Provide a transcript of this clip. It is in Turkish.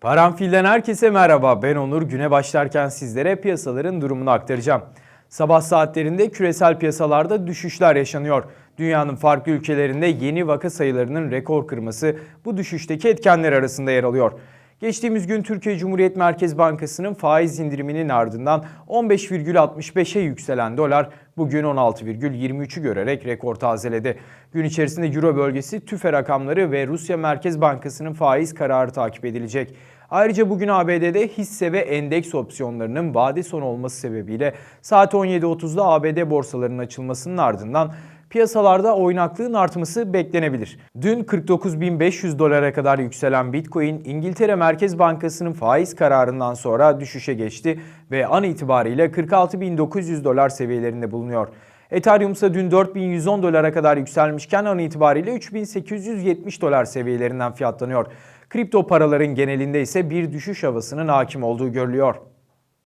Paranfil'den herkese merhaba. Ben Onur. Güne başlarken sizlere piyasaların durumunu aktaracağım. Sabah saatlerinde küresel piyasalarda düşüşler yaşanıyor. Dünyanın farklı ülkelerinde yeni vaka sayılarının rekor kırması bu düşüşteki etkenler arasında yer alıyor. Geçtiğimiz gün Türkiye Cumhuriyet Merkez Bankası'nın faiz indiriminin ardından 15,65'e yükselen dolar bugün 16,23'ü görerek rekor tazeledi. Gün içerisinde Euro bölgesi tüfe rakamları ve Rusya Merkez Bankası'nın faiz kararı takip edilecek. Ayrıca bugün ABD'de hisse ve endeks opsiyonlarının vade sonu olması sebebiyle saat 17.30'da ABD borsalarının açılmasının ardından piyasalarda oynaklığın artması beklenebilir. Dün 49.500 dolara kadar yükselen Bitcoin, İngiltere Merkez Bankası'nın faiz kararından sonra düşüşe geçti ve an itibariyle 46.900 dolar seviyelerinde bulunuyor. Ethereum ise dün 4110 dolara kadar yükselmişken an itibariyle 3870 dolar seviyelerinden fiyatlanıyor. Kripto paraların genelinde ise bir düşüş havasının hakim olduğu görülüyor.